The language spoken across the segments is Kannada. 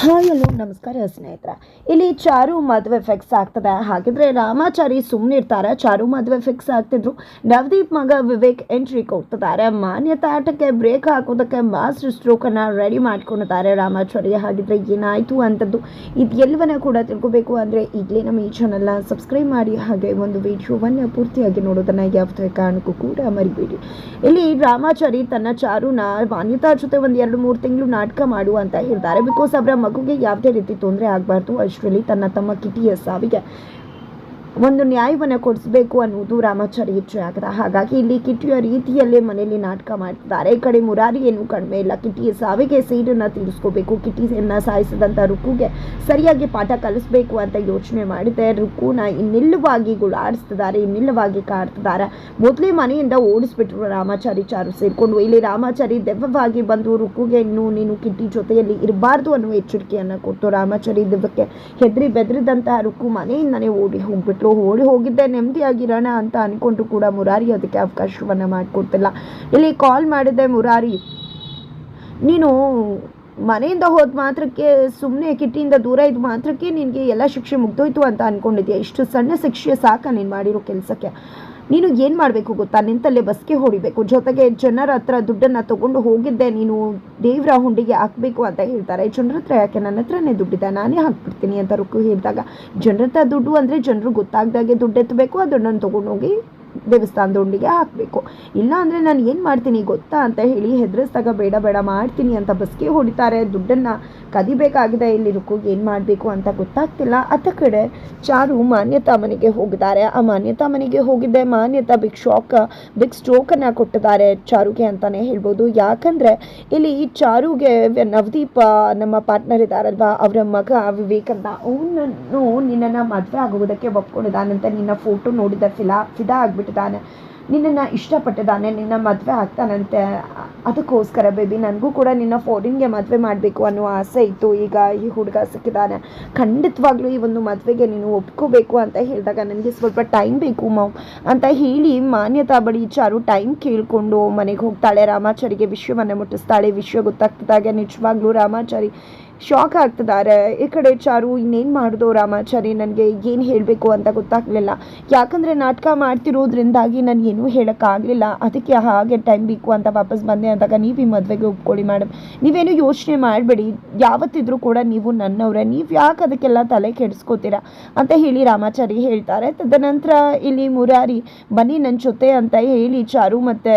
ಹಾಯ್ ಹಲೋ ನಮಸ್ಕಾರ ಸ್ನೇಹಿತರ. ಇಲ್ಲಿ ಚಾರು ಮದುವೆ ಫಿಕ್ಸ್ ಆಗ್ತದೆ. ಹಾಗಿದ್ರೆ ರಾಮಾಚಾರಿ ಸುಮ್ಮನೆ ಇರ್ತಾರೆ. ಚಾರು ಮದುವೆ ಫಿಕ್ಸ್ ಆಗ್ತಿದ್ರು. ನವದೀಪ್ ಮಗ ವಿವೇಕ್ ಎಂಟ್ರಿ ಕೊಡ್ತಿದ್ದಾರೆ. ಮಾನ್ಯತಾ ಆಟಕ್ಕೆ ಬ್ರೇಕ್ ಹಾಕೋದಕ್ಕೆ ಮಾಸ್ಟರ್ ಸ್ಟ್ರೋಕನ್ನು ರೆಡಿ ಮಾಡ್ಕೊಂಡಿದ್ದಾರೆ ರಾಮಾಚಾರಿ. ಹಾಗಿದ್ರೆ ಏನಾಯಿತು ಅಂತದ್ದು ಇದು ಎಲ್ಲವನ್ನ ಕೂಡ ತಿಳ್ಕೊಬೇಕು ಅಂದರೆ ಈಗಲೇ ನಮ್ಮ ಈ ಚಾನಲ್ನ ಸಬ್ಸ್ಕ್ರೈಬ್ ಮಾಡಿ. ಹಾಗೆ ಒಂದು ವಿಡಿಯೋವನ್ನು ಪೂರ್ತಿಯಾಗಿ ನೋಡೋದನ್ನು ಯಾವುದೇ ಕಾರಣಕ್ಕೂ ಕೂಡ ಮರಿಬೇಡಿ. ಇಲ್ಲಿ ರಾಮಾಚಾರಿ ತನ್ನ ಚಾರುನ ಮಾನ್ಯತಾ ಜೊತೆ ಒಂದು ಎರಡು ಮೂರು ತಿಂಗಳು ನಾಟಕ ಮಾಡು ಅಂತ ಹೇಳ್ತಾರೆ. ಬಿಕಾಸ್ ಅವರ ಮಗುಗೆ ಯಾವುದೇ ರೀತಿ ತೊಂದರೆ ಆಗಬಾರ್ದು. ಅಷ್ಟರಲ್ಲಿ ತನ್ನ ತಮ್ಮ ಕಿಟಿಯ ಸಾವಿಗೆ ಒಂದು ನ್ಯಾಯವನ್ನು ಕೊಡಿಸ್ಬೇಕು ಅನ್ನುವುದು ರಾಮಾಚಾರಿ ಹೆಚ್ಚು ಆಗಿದೆ. ಹಾಗಾಗಿ ಇಲ್ಲಿ ಕಿಟ್ಟಿಯ ರೀತಿಯಲ್ಲೇ ಮನೆಯಲ್ಲಿ ನಾಟಕ ಮಾಡ್ತಿದ್ದಾರೆ. ಈ ಕಡೆ ಮುರಾರಿ ಏನು ಕಡಿಮೆ ಇಲ್ಲ. ಕಿಟಿಯ ಸಾವಿಗೆ ಸೀಟನ್ನು ತೀರಿಸ್ಕೋಬೇಕು. ಕಿಟ್ಟಿಯನ್ನು ಸಾಯಿಸಿದಂಥ ರುಕ್ಕುಗೆ ಸರಿಯಾಗಿ ಪಾಠ ಕಲಿಸ್ಬೇಕು ಅಂತ ಯೋಚನೆ ಮಾಡಿದೆ. ರುಕ್ಕುನ ಇನ್ನಿಲ್ಲವಾಗಿ ಗುಳಾಡಿಸ್ತಿದ್ದಾರೆ, ಇನ್ನಿಲ್ಲವಾಗಿ ಕಾಡ್ತಿದ್ದಾರೆ. ಮೊದಲೇ ಮನೆಯಿಂದ ಓಡಿಸ್ಬಿಟ್ರು ರಾಮಾಚಾರಿ ಚಾರು ಸೇರಿಕೊಂಡು. ಇಲ್ಲಿ ರಾಮಾಚಾರಿ ದೆವ್ವವಾಗಿ ಬಂದು ರುಕ್ಕುಗೆ ಇನ್ನು ನೀನು ಕಿಟ್ಟಿ ಜೊತೆಯಲ್ಲಿ ಇರಬಾರ್ದು ಅನ್ನೋ ಎಚ್ಚರಿಕೆಯನ್ನು ಕೊಟ್ಟು ರಾಮಾಚಾರಿ ದೆವ್ವಕ್ಕೆ ಹೆದರಿ ಬೆದರಿದಂತಹ ರುಕ್ಕು ಮನೆಯಿಂದನೇ ಓಡಿ ಹೋಗ್ಬಿಟ್ರು. ಓಡಿ ಹೋಗಿದ್ದೆ ನೆಮ್ಮದಿಯಾಗಿರೋಣ ಅಂತ ಅನ್ಕೊಂಡ್ರು ಕೂಡ ಮುರಾರಿ, ಅದಕ್ಕೆ ಅವಕಾಶವನ್ನ ಮಾಡಿಕೊಡ್ತಿಲ್ಲ. ಇಲ್ಲಿ ಕಾಲ್ ಮಾಡಿದ್ದೆ ಮುರಾರಿ, ನೀನು ಮನೆಯಿಂದ ಹೋದ ಮಾತ್ರಕ್ಕೆ ಸುಮ್ಮನೆ ಕಿಟ್ಟಿಯಿಂದ ದೂರ ಇದ್ದ ಮಾತ್ರಕ್ಕೆ ನಿನಗೆ ಎಲ್ಲ ಶಿಕ್ಷೆ ಮುಗ್ದೋಯ್ತು ಅಂತ ಅಂದ್ಕೊಂಡಿದ್ಯಾ ಇಷ್ಟು ಸಣ್ಣ ಶಿಕ್ಷೆ ಸಾಕ ನೀನು ಮಾಡಿರೋ ಕೆಲಸಕ್ಕೆ. ನೀನು ಏನು ಮಾಡಬೇಕು ಗೊತ್ತಾ? ನಿಂತಲ್ಲೇ ಬಸ್ಗೆ ಹೊಡಿಬೇಕು. ಜೊತೆಗೆ ಜನರ ಹತ್ರ ದುಡ್ಡನ್ನು ತಗೊಂಡು ಹೋಗಿದ್ದೆ, ನೀನು ದೇವರ ಹುಂಡಿಗೆ ಹಾಕಬೇಕು ಅಂತ ಹೇಳ್ತಾರೆ. ಜನರ ಹತ್ರ ಯಾಕೆ? ನನ್ನ ಹತ್ರನೇ ದುಡ್ಡಿದೆ, ನಾನೇ ಹಾಕ್ಬಿಡ್ತೀನಿ ಅಂತ ರುಕ್ಕು ಹೇಳಿದಾಗ, ಜನರ ಹತ್ರ ದುಡ್ಡು ಅಂದರೆ ಜನರು ಗೊತ್ತಾಗ್ದಾಗೆ ದುಡ್ಡು ಎತ್ತಬೇಕು ಆ ದುಡ್ಡನ್ನು ತೊಗೊಂಡೋಗಿ ದೇವಸ್ಥಾನದ ಉಂಡಿಗೆ ಹಾಕಬೇಕು. ಇಲ್ಲ ಅಂದರೆ ನಾನು ಏನು ಮಾಡ್ತೀನಿ ಗೊತ್ತಾ ಅಂತ ಹೇಳಿ ಹೆದರಿಸ್ದಾಗ ಬೇಡ ಬೇಡ ಮಾಡ್ತೀನಿ ಅಂತ ಬಸ್ಗೆ ಹೊಡಿತಾರೆ. ದುಡ್ಡನ್ನು ಕದಿಬೇಕಾಗಿದೆ ಇಲ್ಲಿ ರುಕ್ಕುಗೆ ಏನು ಮಾಡಬೇಕು ಅಂತ ಗೊತ್ತಾಗ್ತಿಲ್ಲ. ಅತ್ತ ಕಡೆ ಚಾರು ಮಾನ್ಯತಾ ಮನೆಗೆ ಹೋಗಿದ್ದಾರೆ. ಆ ಮಾನ್ಯತಾ ಮನೆಗೆ ಹೋಗಿದ್ದೆ. ಮಾನ್ಯತಾ ಬಿಗ್ ಶಾಕ್ ಬಿಗ್ ಸ್ಟ್ರೋಕನ್ನು ಕೊಟ್ಟಿದ್ದಾರೆ ಚಾರುಗೆ ಅಂತಲೇ ಹೇಳ್ಬೋದು. ಯಾಕಂದರೆ ಇಲ್ಲಿ ಚಾರುಗೆ ನವದೀಪ ನಮ್ಮ ಪಾರ್ಟ್ನರ್ ಇದ್ದಾರಲ್ವಾ? ಅವರ ಮಗ ವಿವೇಕ್ ಅಂತ ಅವನನ್ನು ನಿನ್ನನ್ನು ಮದುವೆ ಆಗುವುದಕ್ಕೆ ಒಪ್ಕೊಂಡಿದ್ದಾನಂತೆ ನಿನ್ನ ಫೋಟೋ ನೋಡಿದ ಫಿಲಾ, ಫಿದಾ ಆಗಿಬಿಟ್ಟಿದ್ದಾನೆ ನಿನ್ನನ್ನು ಇಷ್ಟಪಟ್ಟಿದ್ದಾನೆ, ನಿನ್ನ ಮದುವೆ ಆಗ್ತಾನಂತೆ. ಅದಕ್ಕೋಸ್ಕರ ಬೇಬಿ ನನಗೂ ಕೂಡ ನಿನ್ನ ಫೋರಿನ್ಗೆ ಮದುವೆ ಮಾಡಬೇಕು ಅನ್ನೋ ಆಸೆ ಇತ್ತು. ಈಗ ಈ ಹುಡುಗ ಸಿಕ್ಕಿದ್ದಾನೆ. ಖಂಡಿತವಾಗ್ಲೂ ಈ ಒಂದು ಮದುವೆಗೆ ನೀನು ಒಪ್ಕೋಬೇಕು ಅಂತ ಹೇಳಿದಾಗ ನನಗೆ ಸ್ವಲ್ಪ ಟೈಮ್ ಬೇಕು, ಮಾವ್ ಅಂತ ಹೇಳಿ ಮಾನ್ಯತಾ ಬಳಿ ಚಾರು ಟೈಮ್ ಕೇಳಿಕೊಂಡು ಮನೆಗೆ ಹೋಗ್ತಾಳೆ. ರಾಮಾಚಾರಿಗೆ ವಿಷಯವನ್ನು ಮುಟ್ಟಿಸ್ತಾಳೆ. ವಿಷಯ ಗೊತ್ತಾಗ್ತಿದ್ದಾಗೆ ನಿಜವಾಗ್ಲೂ ರಾಮಾಚಾರಿ ಶಾಕ್ ಆಗ್ತಿದ್ದಾರೆ. ಈ ಕಡೆ ಚಾರು, ಇನ್ನೇನು ಮಾಡಿದೋ ರಾಮಾಚಾರಿ? ನನಗೆ ಏನು ಹೇಳಬೇಕು ಅಂತ ಗೊತ್ತಾಗಲಿಲ್ಲ. ಯಾಕಂದರೆ ನಾಟಕ ಮಾಡ್ತಿರೋದ್ರಿಂದಾಗಿ ನಾನು ಏನೂ ಹೇಳೋಕ್ಕಾಗಲಿಲ್ಲ ಅದಕ್ಕೆ ಹಾಗೆ ಟೈಮ್ ಬೇಕು ಅಂತ ವಾಪಸ್ ಬಂದೆ ಅಂದಾಗ ನೀವು ಈ ಮದುವೆಗೆ ಒಪ್ಕೊಳ್ಳಿ ಮೇಡಮ್ ನೀವೇನು ಯೋಚನೆ ಮಾಡಬೇಡಿ. ಯಾವತ್ತಿದ್ರೂ ಕೂಡ ನೀವು ನನ್ನವರೇ. ನೀವು ಯಾಕೆ ಅದಕ್ಕೆಲ್ಲ ತಲೆ ಕೆಡಿಸ್ಕೋತೀರಾ ಅಂತ ಹೇಳಿ ರಾಮಾಚಾರಿ ಹೇಳ್ತಾರೆ. ತದನಂತರ ಇಲ್ಲಿ ಮುರಾರಿ, ಬನ್ನಿ ನನ್ನ ಜೊತೆ ಅಂತ ಹೇಳಿ ಚಾರು ಮತ್ತು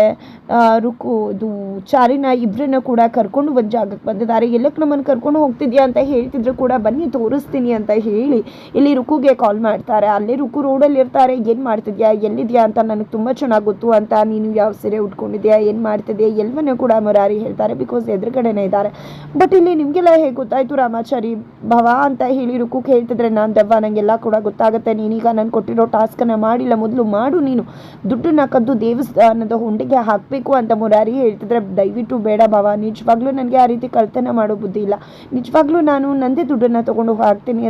ರುಕು, ಇದು, ಚಾರಿನ ಇಬ್ಬರನ್ನ ಕೂಡ ಕರ್ಕೊಂಡು ಒಂದು ಜಾಗಕ್ಕೆ ಬಂದಿದ್ದಾರೆ. ಎಲ್ಲಕ್ಕೆ ನಮ್ಮನ್ನು ಕರ್ಕೊಂಡು ಹೋಗ್ತಿದ್ಯಾ ಅಂತ ಹೇಳ್ತಿದ್ರು ಕೂಡ ಬನ್ನಿ ತೋರಿಸ್ತೀನಿ ಅಂತ ಹೇಳಿ ಇಲ್ಲಿ ರುಕುಗೆ ಕಾಲ್ ಮಾಡ್ತಾರೆ. ಅಲ್ಲೇ ರುಕು ರೋಡಲ್ಲಿ ಇರ್ತಾರೆ. ಏನು ಮಾಡ್ತಿದ್ಯಾ? ಎಲ್ಲಿದ್ಯಾ ಅಂತ ನನಗೆ ತುಂಬ ಚೆನ್ನಾಗಿ ಗೊತ್ತು ಅಂತ ನೀನು ಯಾವ ಸೀರೆ ಉಟ್ಕೊಂಡಿದ್ಯಾ? ಏನು ಮಾಡ್ತಿದ್ಯಾ? ಎಲ್ಲವನ್ನೂ ಕೂಡ ಮುರಾರಿ ಹೇಳ್ತಾರೆ ಬಿಕಾಸ್ ಎದುರುಗಡೆನೇ ಇದ್ದಾರೆ. ಬಟ್ ಇಲ್ಲಿ ನಿಮಗೆಲ್ಲ ಹೇಗೆ ಗೊತ್ತಾಯಿತು ರಾಮಾಚಾರಿ? ಭವ ಅಂತ ಹೇಳಿ ರುಕು ಹೇಳ್ತಿದ್ರೆ ನಾನು ದೆವ್ವ ನನಗೆಲ್ಲ ಕೂಡ ಗೊತ್ತಾಗುತ್ತೆ. ನೀನೀಗ ನಾನು ಕೊಟ್ಟಿರೋ ಟಾಸ್ಕನ್ನು ಮಾಡಿಲ್ಲ. ಮೊದಲು ಮಾಡು ನೀನು. ದುಡ್ಡನ್ನ ಕದ್ದು ದೇವಸ್ಥಾನದ ಹುಂಡಿಗೆ ಹಾಕಬೇಕು ಅಂತ ಮುರಾರಿ ಹೇಳ್ತಿದ್ರೆ ದಯವಿಟ್ಟು ಬೇಡ ಭಾವ. ನಿಜವಾಗ್ಲೂ ನನಗೆ ಆ ರೀತಿ ಕಳ್ತನ ಮಾಡೋ ಬುದ್ಧಿ ಇಲ್ಲ. ನಿಜವಾಗ್ಲೂ ನಾನು ನಂದೇ ದುಡ್ಡನ್ನು ತಗೊಂಡು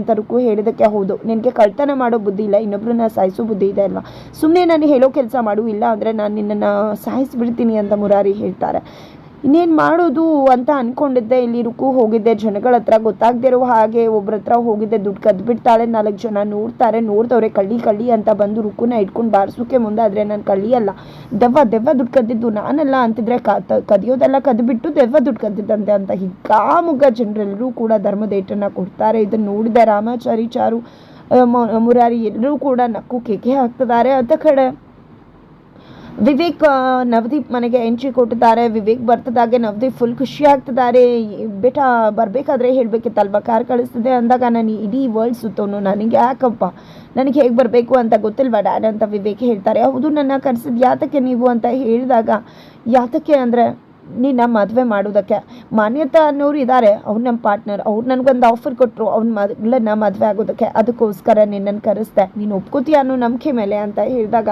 ಅಂತ ರುಕು ಹೇಳಿದಕ್ಕೆ ಹೌದು. ನಿನಗೆ ಕಳ್ತನ ಮಾಡೋ ಬುದ್ಧಿ ಇಲ್ಲ ಇನ್ನೊಬ್ಬರನ್ನ ಸಾಯಿಸೋ ಬುದ್ಧಿ ಇದೆ ಅಲ್ವಾ? ಸುಮ್ಮನೆ ನಾನು ಹೇಳೋ ಕೆಲಸ ಮಾಡು, ಇಲ್ಲ ಅಂದರೆ ನಾನು ನಿನ್ನನ್ನು ಸಾಯಿಸಿಬಿಡ್ತೀನಿ ಅಂತ ಮುರಾರಿ ಹೇಳ್ತಾರೆ. ಇನ್ನೇನು ಮಾಡೋದು ಅಂತ ಅನ್ಕೊಂಡಿದ್ದೆ. ಇಲ್ಲಿ ರುಕು ಹೋಗಿದ್ದೆ. ಜನಗಳ ಹತ್ರ ಗೊತ್ತಾಗದೇ ಹಾಗೆ ಒಬ್ರ ಹತ್ರ ಹೋಗಿದ್ದೆ. ದುಡ್ಡು ಕದ್ಬಿಡ್ತಾಳೆ. ನಾಲ್ಕು ಜನ ನೋಡ್ತಾರೆ. ನೋಡ್ತವ್ರೆ ಕಳ್ಳಿ ಕಳ್ಳಿ ಅಂತ ಬಂದು ರುಕುನ ಇಟ್ಕೊಂಡು ಬಾರಿಸೋಕೆ ಮುಂದೆ ಆದರೆ ನಾನು ಕಳ್ಳಿ ಅಲ್ಲ. ದೆವ್ವ ದೆವ್ವ ದುಡ್ಡು ಕದ್ದಿದ್ದು ನಾನಲ್ಲ ಅಂತಿದ್ರೆ ಕದಿಯೋದೆಲ್ಲ ಕದ್ಬಿಟ್ಟು ದೆವ್ವ ದುಡ್ಡು ಕದ್ದಿದ್ದಂತೆ ಅಂತ ಹಿಗ್ಗಾಮುಗ್ಗ ಜನರೆಲ್ಲರೂ ಕೂಡ ಧರ್ಮದೇಟನ್ನು ಕೊಡ್ತಾರೆ. ಇದನ್ನು ನೋಡಿದ ರಾಮಾಚಾರಿ, ಚಾರು ಮುರಾರಿ ಎಲ್ಲರೂ ಕೂಡ ನಕ್ಕು ಕೇಕೆ ಹಾಕ್ತಿದ್ದಾರೆ ಅಂತ ಕಡೆ ವಿವೇಕ್ ನವದೀಪ್ ಮನೆಗೆ ಎಂಟ್ರಿ ಕೊಟ್ಟಿದ್ದಾರೆ. ವಿವೇಕ್ ಬರ್ತದಾಗೆ, ನವದೀಪ್ ಫುಲ್ ಖುಷಿ ಆಗ್ತಿದ್ದಾರೆ. ಬೇಟ ಬರಬೇಕಾದ್ರೆ ಹೇಳಬೇಕಿತ್ತಲ್ವ? ಕಾರ್ ಕಳಿಸ್ತಿದೆ ಅಂದಾಗ ನಾನು ಇಡೀ ವರ್ಲ್ಡ್ ಸುತ್ತೋನು. ನನಗೆ ಯಾಕಪ್ಪ? ನನಗೆ ಹೇಗೆ ಬರಬೇಕು ಅಂತ ಗೊತ್ತಿಲ್ವಾ ಡ್ಯಾಡ್ ಅಂತ ವಿವೇಕ್ ಹೇಳ್ತಾರೆ. ಹೌದು, ನನ್ನ ಕರೆಸಿದ ಯಾತಕ್ಕೆ ನೀವು? ಅಂತ ಹೇಳಿದಾಗ, ಯಾತಕ್ಕೆ ಅಂದರೆ ನಿನ್ನ ಮದುವೆ ಮಾಡೋದಕ್ಕೆ ಮಾನ್ಯತಾ ಅನ್ನೋರು ಇದ್ದಾರೆ ಅವ್ರು ನಮ್ಮ ಪಾರ್ಟ್ನರ್ ಅವ್ರು ನನಗೊಂದು ಆಫರ್ ಕೊಟ್ಟರು ಅವ್ನ ಮಗಳನ್ನ ಮದುವೆ ಆಗೋದಕ್ಕೆ. ಅದಕ್ಕೋಸ್ಕರ ನಿನ್ನನ್ನು ಕರೆಸ್ದೆ. ನೀನು ಒಪ್ಕೋತೀಯ ಅನ್ನೋ ನಂಬಿಕೆ ಮೇಲೆ ಅಂತ ಹೇಳಿದಾಗ,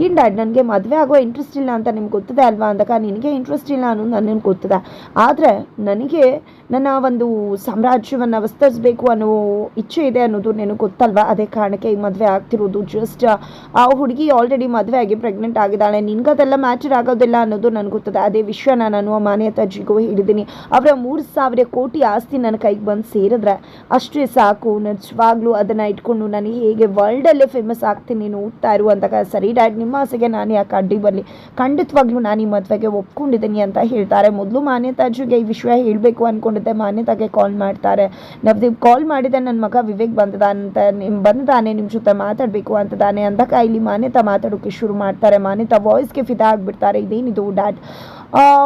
ಏನು ಡ್ಯಾಡ್, ನನಗೆ ಮದುವೆ ಆಗೋ ಇಂಟ್ರೆಸ್ಟ್ ಇಲ್ಲ ಅಂತ ನಿಮ್ಗೆ ಗೊತ್ತಿದೆ ಅಲ್ವಾ ಅಂದಾಗ, ನಿನಗೆ ಇಂಟ್ರೆಸ್ಟ್ ಇಲ್ಲ ಅನ್ನೋದು ನನಗೆ ಗೊತ್ತದೆ. ಆದರೆ ನನಗೆ ನನ್ನ ಒಂದು ಸಾಮ್ರಾಜ್ಯವನ್ನು ವಿಸ್ತರಿಸಬೇಕು ಅನ್ನೋ ಇಚ್ಛೆ ಇದೆ ಅನ್ನೋದು ನಿನಗೆ ಗೊತ್ತಲ್ವಾ? ಅದೇ ಕಾರಣಕ್ಕೆ ಈ ಮದುವೆ ಆಗ್ತಿರೋದು. ಜಸ್ಟ್ ಆ ಹುಡುಗಿ ಆಲ್ರೆಡಿ ಮದುವೆ ಆಗಿ ಪ್ರೆಗ್ನೆಂಟ್ ಆಗಿದ್ದಾಳೆ. ನಿನ್ಗದೆಲ್ಲ ಮ್ಯಾಚರ್ ಆಗೋದಿಲ್ಲ ಅನ್ನೋದು ನನಗೆ ಗೊತ್ತದೆ. ಅದೇ ವಿಷಯ ನಾನು ಮಾನ್ಯತಾಜಿಗೂ ಹೇಳಿದ್ದೀನಿ ಅವರ ಮೂರು ಸಾವಿರ ಕೋಟಿ ಆಸ್ತಿ ನನ್ನ ಕೈಗೆ ಬಂದು ಸೇರಿದ್ರೆ ಅಷ್ಟೇ ಸಾಕು. ನಿಜವಾಗ್ಲೂ ಅದನ್ನು ಇಟ್ಕೊಂಡು ನಾನು ಹೇಗೆ ವರ್ಲ್ಡಲ್ಲೇ ಫೇಮಸ್ ಆಗ್ತೀನಿ ನೋಡ್ತಾ ಇರು ಅಂತ ಸರಿ ಡ್ಯಾಡ್, ನಿಮ್ಮ ಆಸೆಗೆ ನಾನು ಯಾಕೆ ಅಡ್ಡಿ ಬರಲಿ? ಖಂಡಿತವಾಗ್ಲೂ ನಾನು ಈ ಮದುವೆಗೆ ಒಪ್ಕೊಂಡಿದ್ದೀನಿ ಅಂತ ಹೇಳ್ತಾರೆ. ಮೊದಲು ಮಾನ್ಯತಾಜಿಗೆ ಈ ವಿಷಯ ಹೇಳಬೇಕು ಅಂದ್ಕೊಂಡಿದ್ದೆ ಮಾನ್ಯತಾಗೆ ಕಾಲ್ ಮಾಡ್ತಾರೆ. ನವದೀಪ್ ಕಾಲ್ ಮಾಡಿದೆ. ನನ್ನ ಮಗ ವಿವೇಕ್ ಬಂದದಂತ ನಿಮ್ಮ ಬಂದಾನೆ ನಿಮ್ಮ ಜೊತೆ ಮಾತಾಡಬೇಕು ಅಂತದಾನೆ ಅಂದಾಗ ಇಲ್ಲಿ ಮಾನ್ಯತಾ ಮಾತಾಡೋಕ್ಕೆ ಶುರು ಮಾಡ್ತಾರೆ. ಮಾನ್ಯತಾ ವಾಯ್ಸ್ಗೆ ಫಿದಾ ಆಗಿಬಿಡ್ತಾರೆ. ಇದೇನಿದು ಡ್ಯಾಡ್?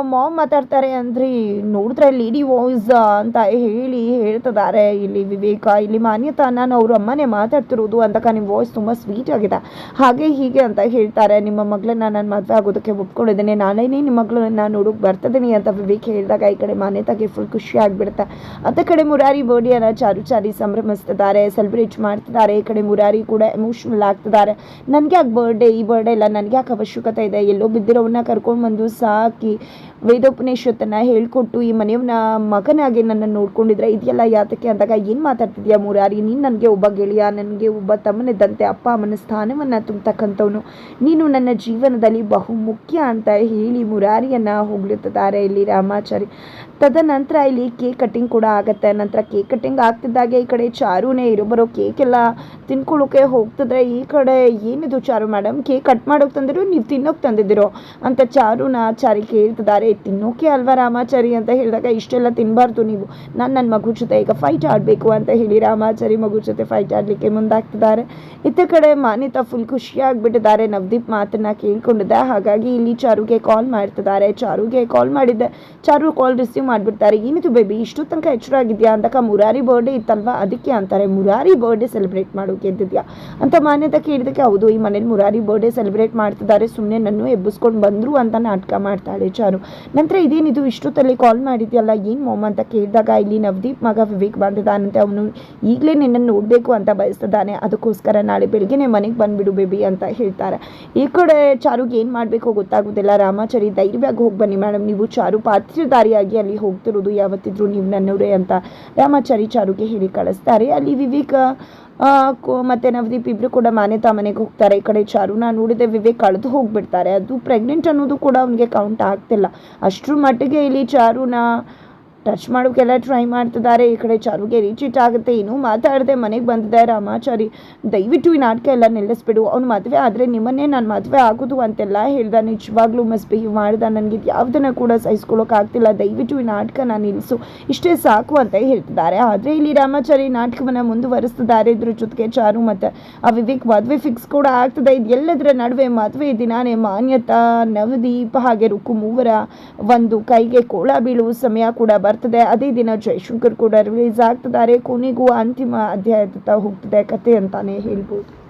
ಮಾಮ್ ಮಾತಾಡ್ತಾರೆ, ಅಂದ್ರೆ, ನೋಡಿದ್ರೆ ಲೇಡಿ ವಾಯ್ಸ್ ಅಂತ ಹೇಳಿ ಹೇಳ್ತಿದ್ದಾರೆ. ಇಲ್ಲಿ ವಿವೇಕ, ಇಲ್ಲಿ ಮಾನ್ಯತಾ, ನಾನು ಅವ್ರ ಅಮ್ಮನೇ ಮಾತಾಡ್ತಿರೋದು ಅಂತ ನಿಮ್ಮ ವಾಯ್ಸ್ ತುಂಬ ಸ್ವೀಟ್ ಆಗಿದೆ. ಹಾಗೆ ಹೀಗೆ ಅಂತ ಹೇಳ್ತಾರೆ. ನಿಮ್ಮ ಮಗಳನ್ನ ನಾನು ಮದುವೆ ಆಗೋದಕ್ಕೆ ಒಪ್ಕೊಂಡಿದ್ದೀನಿ. ನಾಳೆನೇ ನಿಮ್ಮ ಮಗಳನ್ನ ನೋಡೋಕೆ ಬರ್ತಿದ್ದೀನಿ ಅಂತ ವಿವೇಕ್ ಹೇಳಿದಾಗ ಈ ಕಡೆ ಮಾನ್ಯತಾಗೆ ಫುಲ್ ಖುಷಿ ಆಗಿಬಿಡುತ್ತೆ. ಅತ್ತ ಕಡೆ ಮುರಾರಿ ಬರ್ಡಿಯನ್ನ ಚಾರು ಚಾರಿ ಸಂಭ್ರಮಿಸ್ತಿದ್ದಾರೆ ಸೆಲೆಬ್ರೇಟ್ ಮಾಡ್ತಿದ್ದಾರೆ. ಈ ಕಡೆ ಮುರಾರಿ ಕೂಡ ಎಮೋಷನಲ್ ಆಗ್ತಿದ್ದಾರೆ. ನನಗೆ ಯಾಕೆ ಬರ್ಡೇ ಈ ಬರ್ಡೇ ಇಲ್ಲ ನನಗೆ ಯಾಕೆ ಅವಶ್ಯಕತೆ ಇದೆ. ಎಲ್ಲೋ ಬಿದ್ದಿರೋವನ್ನ ಕರ್ಕೊಂಡು ಬಂದು ಸಾಕಿ 嗯。ವೇದೋಪನಿಷತ್ತನ್ನ ಹೇಳ್ಕೊಟ್ಟು ಈ ಮನೆಯವನ ಮಗನಾಗಿ ನನ್ನ ನೋಡ್ಕೊಂಡಿದ್ರೆ, ಇದೆಲ್ಲ ಯಾತಕ್ಕೆ? ಅಂದಾಗ, ಏನು ಮಾತಾಡ್ತಿದ್ಯಾ ಮುರಾರಿ? ನೀನು ನನಗೆ ಒಬ್ಬ ಗೆಳೆಯ, ನನಗೆ ಒಬ್ಬ ತಮ್ಮನಿದ್ದಂತೆ ಅಪ್ಪ ಅಮ್ಮನ ಸ್ಥಾನವನ್ನ ತುಂಬತಕ್ಕಂಥವನು. ನೀನು ನನ್ನ ಜೀವನದಲ್ಲಿ ಬಹು ಮುಖ್ಯ ಅಂತ ಹೇಳಿ ಮುರಾರಿಯನ್ನ ಹೊಗಳುತ್ತಿದ್ದಾರೆ ಇಲ್ಲಿ ರಾಮಾಚಾರಿ. ತದನಂತರ ಇಲ್ಲಿ ಕೇಕ್ ಕಟ್ಟಿಂಗ್ ಕೂಡ ಆಗುತ್ತೆ. ನಂತರ ಕೇಕ್ ಕಟ್ಟಿಂಗ್ ಆಗ್ತಿದ್ದಾಗೆ ಈ ಕಡೆ ಚಾರುನೇ ಇರೋ ಬರೋ ಕೇಕ್ ಎಲ್ಲ ತಿನ್ಕೊಳ್ಳೋಕೆ ಹೋಗ್ತಿದ್ರೆ, ಈ ಕಡೆ ಏನಿದು ಚಾರು ಮೇಡಮ್ ಕೇಕ್ ಕಟ್ ಮಾಡೋಕೆ ತಂದಿರೋ, ನೀವು ತಿನ್ನೋಕೆ ತಂದಿದ್ದೀರೋ? ಅಂತ ಚಾರುನ ಚಾರಿ ಕೇಳ್ತಿದ್ದಾರೆ. ತಿನ್ನೋಕೆ ಅಲ್ವಾ ರಾಮಾಚಾರಿ ಅಂತ ಹೇಳಿದಾಗ ಇಷ್ಟೆಲ್ಲ ತಿನ್ನಬಾರ್ದು ನೀವು. ನಾನು ನನ್ನ ಮಗು ಜೊತೆ ಈಗ ಫೈಟ್ ಆಡಬೇಕು ಅಂತ ಹೇಳಿ ರಾಮಾಚಾರಿ ಮಗು ಜೊತೆ ಫೈಟ್ ಆಡಲಿಕ್ಕೆ ಮುಂದಾಗ್ತಿದ್ದಾರೆ. ಇತ್ತ ಕಡೆ ಮಾನ್ಯತಾ ಫುಲ್ ಖುಷಿಯಾಗಿಬಿಟ್ಟಿದ್ದಾರೆ ನವದೀಪ್ ಮಾತನ್ನ ಕೇಳ್ಕೊಂಡಿದ್ದೆ. ಹಾಗಾಗಿ ಇಲ್ಲಿ ಚಾರುಗೆ ಕಾಲ್ ಮಾಡ್ತಿದ್ದಾರೆ. ಚಾರುಗೆ ಕಾಲ್ ಮಾಡಿದ್ದೆ. ಚಾರು ಕಾಲ್ ರಿಸೀವ್ ಮಾಡಿಬಿಡ್ತಾರೆ. ಏನಿದು ಬೇಬಿ ಇಷ್ಟು ತನಕ ಎಚ್ಚರಾಗಿದ್ಯಾ ಅಂತಕ ಮುರಾರಿ ಬರ್ಡೇ ಇತ್ತಲ್ವಾ? ಅದಕ್ಕೆ ಅಂತಾರೆ, ಮುರಾರಿ ಬರ್ಡೇ ಸೆಲೆಬ್ರೇಟ್ ಮಾಡೋಕೆ ಎದ್ದಿದ್ಯಾ? ಅಂತ ಮಾನ್ಯತೆ ಕೇಳಿದಕ್ಕೆ ಹೌದು, ಈ ಮನೇಲಿ ಮುರಾರಿ ಬರ್ಡೇ ಸೆಲೆಬ್ರೇಟ್ ಮಾಡ್ತಿದ್ದಾರೆ. ಸುಮ್ಮನೆ ನನ್ನ ಎಬ್ಬಿಸ್ಕೊಂಡು ಬಂದರು ಅಂತ ನಾಟಕ ಮಾಡ್ತಾಳೆ ಚಾರು. ನಂತರ ಇದೇನಿದು ಇಷ್ಟೊತ್ತಲ್ಲಿ ಕಾಲ್ ಮಾಡಿದ್ಯಲ್ಲ, ಏನು ಮೊಮ್ಮ ಅಂತ ಕೇಳಿದಾಗ ಇಲ್ಲಿ ನವದೀಪ್ ಮಗ ವಿವೇಕ್ ಬಂದಿದ್ದಾನಂತೆ ಅವನು ಈಗಲೇ ನಿನ್ನನ್ನು ನೋಡಬೇಕು ಅಂತ ಬಯಸ್ತಿದ್ದಾನೆ. ಅದಕ್ಕೋಸ್ಕರ ನಾಳೆ ಬೆಳಗ್ಗೆನೇ ಮನೆಗೆ ಬಂದುಬಿಡು ಬೇಬಿ ಅಂತ ಹೇಳ್ತಾರೆ. ಈ ಕಡೆ ಚಾರುಗೆ ಏನು ಮಾಡಬೇಕು ಗೊತ್ತಾಗೋದಿಲ್ಲ. ರಾಮಾಚಾರಿ ಧೈರ್ಯವಾಗಿ ಹೋಗಿ ಬನ್ನಿ ಮೇಡಮ್ ನೀವು ಚಾರು ಪಾತ್ರಧಾರಿಯಾಗಿ ಅಲ್ಲಿ ಹೋಗ್ತಿರೋದು ಯಾವತ್ತಿದ್ರು ನೀವು ನನ್ನವರೇ ಅಂತ ರಾಮಾಚಾರಿ ಚಾರುಗೆ ಹೇಳಿ ಕಳಿಸ್ತಾರೆ. ಅಲ್ಲಿ ವಿವೇಕ್ ಮತ್ತೆ ನವದೀಪ್ ಇಬ್ರು ಕೂಡ ಮನೆ ಮನೆಗೆ ಹೋಗ್ತಾರೆ. ಈ ಕಡೆ ಚಾರುನ ನೋಡಿದೆ, ವಿವೇಕ್ ಕಳೆದು ಹೋಗ್ಬಿಡ್ತಾರೆ. ಅದು ಪ್ರೆಗ್ನೆಂಟ್ ಅನ್ನೋದು ಕೂಡ ಅವನಿಗೆ ಕೌಂಟ್ ಆಗ್ತಿಲ್ಲ. ಅಷ್ಟ್ರ ಮಟ್ಟಿಗೆ ಇಲ್ಲಿ ಚಾರುನ ಟಚ್ ಮಾಡೋಕ್ಕೆಲ್ಲ ಟ್ರೈ ಮಾಡ್ತಿದ್ದಾರೆ. ಈ ಕಡೆ ಚಾರುಗೆ ರೀಚ್ ಇಟ್ ಆಗುತ್ತೆ. ಏನೂ ಮಾತಾಡದೆ ಮನೆಗೆ ಬಂದಿದೆ ರಾಮಾಚಾರಿ. ದಯವಿಟ್ಟು ಈ ನಾಟಕ ಎಲ್ಲ ನಿಲ್ಲಿಸ್ಬಿಡು. ಅವ್ನು ಮದುವೆ ಆದರೆ ನಿಮ್ಮನ್ನೇ ನಾನು ಮದುವೆ ಆಗೋದು ಅಂತೆಲ್ಲ ಹೇಳ್ದ. ನಿಜವಾಗ್ಲೂ ಮಿಸ್ಬಿಹೇವ್ ಮಾಡ್ದ. ನನಗೆ ಯಾವುದನ್ನು ಕೂಡ ಸಹಿಸ್ಕೊಳ್ಳೋಕ್ಕಾಗ್ತಿಲ್ಲ ದಯವಿಟ್ಟು ಈ ನಾಟಕ ನಾನು ನಿಲ್ಲಿಸು ಇಷ್ಟೇ ಸಾಕು ಅಂತ ಹೇಳ್ತಿದ್ದಾರೆ. ಆದರೆ ಇಲ್ಲಿ ರಾಮಾಚಾರಿ ನಾಟಕವನ್ನು ಮುಂದುವರಿಸ್ತಿದ್ದಾರೆ. ಇದ್ರ ಜೊತೆಗೆ ಚಾರು ಮತ್ತು ಆ ವಿವೇಕ್ ಮದುವೆ ಫಿಕ್ಸ್ ಕೂಡ ಆಗ್ತದೆ. ಇದು ಎಲ್ಲದರ ನಡುವೆ ಮದುವೆ ದಿನಾನೇ ಮಾನ್ಯತಾ, ನವದೀಪ ಹಾಗೆ ರುಕು ಮೂವರ ಒಂದು ಕೈಗೆ ಕೋಳ ಬೀಳುವ ಸಮಯ ಕೂಡ ಬರ್ತದೆ ಅದೇ ದಿನ ಜಯಶಂಕರ್ ಕೂಡ ರಿಲೀಸ್ ಆಗ್ತಿದ್ದಾರೆ. ಕೊನೆಗೂ ಅಂತಿಮ ಅಧ್ಯಾಯದತ್ತ ಹೋಗ್ತದೆ ಕತೆ ಅಂತಾನೆ ಹೇಳ್ಬೋದು.